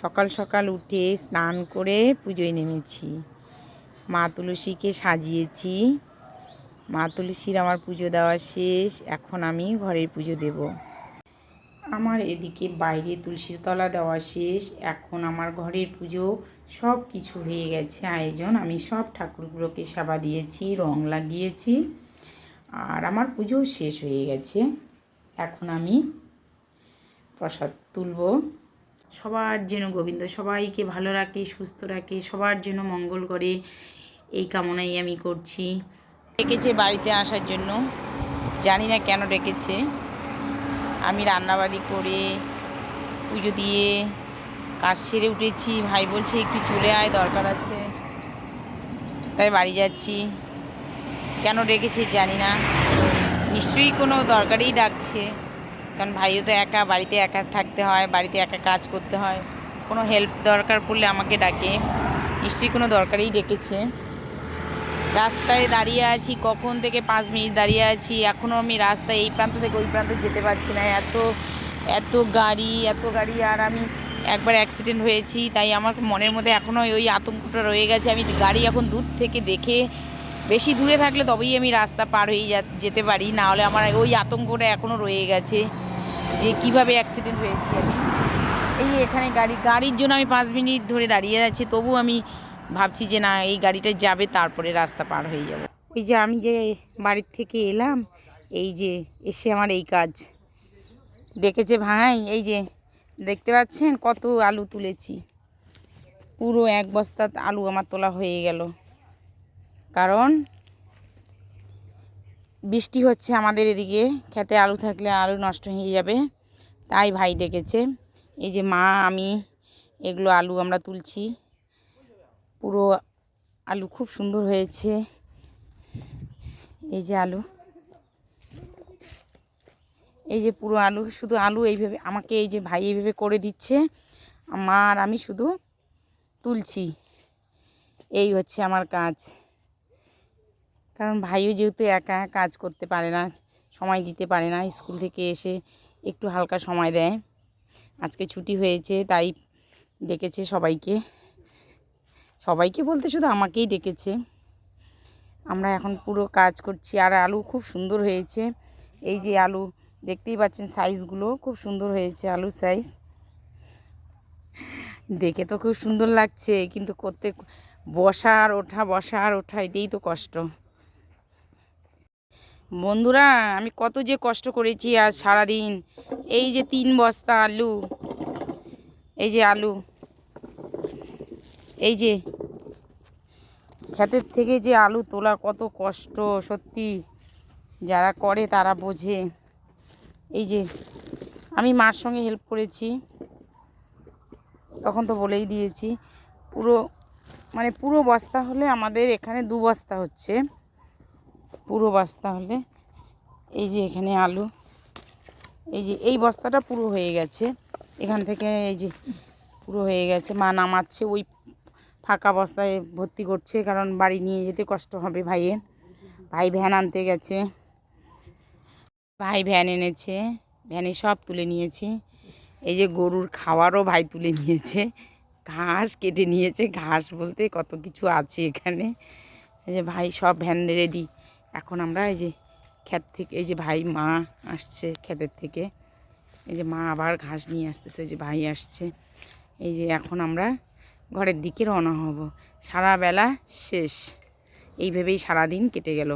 সকাল সকাল উঠে স্নান করে পুজোয় নেমেছি। মা তুলসীকে সাজিয়েছি। মা তুলসীর আমার পুজো দেওয়া শেষ, এখন আমি ঘরের পুজো দেব। আমার এদিকে বাইরে তুলসীর তলা দেওয়া শেষ, এখন আমার ঘরের পুজো সব কিছু হয়ে গেছে, আয়োজন। আমি সব ঠাকুরগুলোকে সেবা দিয়েছি, রং লাগিয়েছি, আর আমার পুজোও শেষ হয়ে গেছে। এখন আমি প্রসাদ তুলব। সবার যেন গোবিন্দ, সবাইকে ভালো রাখে, সুস্থ রাখে, সবার জন্য মঙ্গল করে, এই কামনাই আমি করছি। ডেকেছে বাড়িতে আসার জন্য, জানি না কেন ডেকেছে। আমি রান্নাবাড়ি করে পুজো দিয়ে কাজ সেরে উঠেছি, ভাই বলছে একটু চলে আয়, দরকার আছে। তাই বাড়ি যাচ্ছি। কেন ডেকেছে জানি না, নিশ্চয়ই কোনো দরকারেই ডাকছে। কারণ ভাইও তো একা, বাড়িতে একা থাকতে হয়, বাড়িতে একা কাজ করতে হয়। কোনো হেল্প দরকার পড়লে আমাকে ডাকে। নিশ্চয়ই কোনো দরকারেই ডেকেছে। রাস্তায় দাঁড়িয়ে আছি, কখন থেকে পাঁচ মিনিট দাঁড়িয়ে আছি এখনও আমি রাস্তায় এই প্রান্ত থেকে ওই প্রান্তে যেতে পারছি না। এত এত গাড়ি এত গাড়ি আর আমি একবার অ্যাক্সিডেন্ট হয়েছি, তাই আমার মনের মধ্যে এখনও ওই আতঙ্কটা রয়ে গেছে। আমি গাড়ি এখন দূর থেকে দেখে, বেশি দূরে থাকলে তবেই আমি রাস্তা পার হয়ে যেতে পারি। না হলে আমার ওই আতঙ্কটা এখনও রয়ে গেছে। যে কীভাবে অ্যাক্সিডেন্ট হয়েছি আমি। এই এখানে গাড়ি, গাড়ির জন্য আমি পাঁচ মিনিট ধরে দাঁড়িয়ে আছি তবু আমি ভাবছি যে না, এই গাড়িটা যাবে, তারপরে রাস্তা পার হয়ে যাব। ওই যে আমি যে বাড়ির থেকে এলাম, এই যে এসে আমার এই কাজ। ডেকেছে ভাই, এই যে দেখতে পাচ্ছেন কত আলু তুলেছি। পুরো এক বস্তা আলু আমার তোলা হয়ে গেল। কারণ বৃষ্টি হচ্ছে আমাদের এদিকে, খেতে আলু থাকলে আলু নষ্ট হয়ে যাবে, তাই ভাই ডেকেছে। এই যে মা, আমি, এগুলো আলু আমরা তুলছি। পুরো আলু খুব সুন্দর হয়েছে। এই যে আলু। এই যে পুরো আলু, শুধু আলু এইভাবে, আমাকে এই যে ভাই এইভাবে করে দিচ্ছে। আমার আমি শুধু তুলছি। এই হচ্ছে আমার কাজ। কারণ ভাইও যেহেতু একা কাজ করতে পারে না, সময় দিতে পারে না, স্কুল থেকে এসে একটু হালকা সময় দেয়। আজকে ছুটি হয়েছে, তাই ডেকেছে সবাইকে। সবাইকে বলতে শুধু আমাকেই ডেকেছে। আমরা এখন পুরো কাজ করছি। আর আলু খুব সুন্দর হয়েছে। এই যে আলু, দেখতেই পাচ্ছেন সাইজগুলো খুব সুন্দর হয়েছে আলুর সাইজ দেখে তো খুব সুন্দর লাগছে, কিন্তু করতে বসা আর ওঠা বসা আর ওঠা, এটাই তো কষ্ট। বন্ধুরা, আমি কত যে কষ্ট করেছি আজ সারাদিন। এই যে তিন বস্তা আলু, এই যে আলু, এই যে ক্ষেতের থেকে যে আলু তোলা কত কষ্ট, সত্যি। যারা করে তারা বোঝে। এই যে আমি মার সঙ্গে হেল্প করেছি। তখন তো বলেই দিয়েছি। পুরো মানে পুরো বস্তা হলে আমাদের এখানে দু বস্তা হচ্ছে। পুরো বস্তা হলে। এই যে এখানে আলু। এই যে এই বস্তাটা পুরো হয়ে গেছে। এখান থেকে এই যে পুরো হয়ে গেছে। মা নামাচ্ছে ওই ফাঁকা বস্তায় ভর্তি করছে, কারণ বাড়ি নিয়ে যেতে কষ্ট হবে ভাইয়ের। ভাই ভ্যান আনতে গেছে। ভাই ভ্যান এনেছে। ভ্যানে সব তুলে নিয়েছি। এই যে গরুর খাওয়ারও ভাই তুলে নিয়েছে। ঘাস কেটে নিয়েছে। ঘাস বলতে কত কিছু আছে এখানে। এই যে ভাই সব ভ্যান রেডি। এখন আমরা এই যে ক্ষেত থেকে, এই যে ভাই মা আসছে ক্ষেতের থেকে, এই যে মা আবার ঘাস নিয়ে আসতেছে, এই যে ভাই আসছে। এই যে এখন আমরা ঘরের দিকে রওনা হব। সারা বেলা শেষ। এইভাবেই সারাদিন কেটে গেল।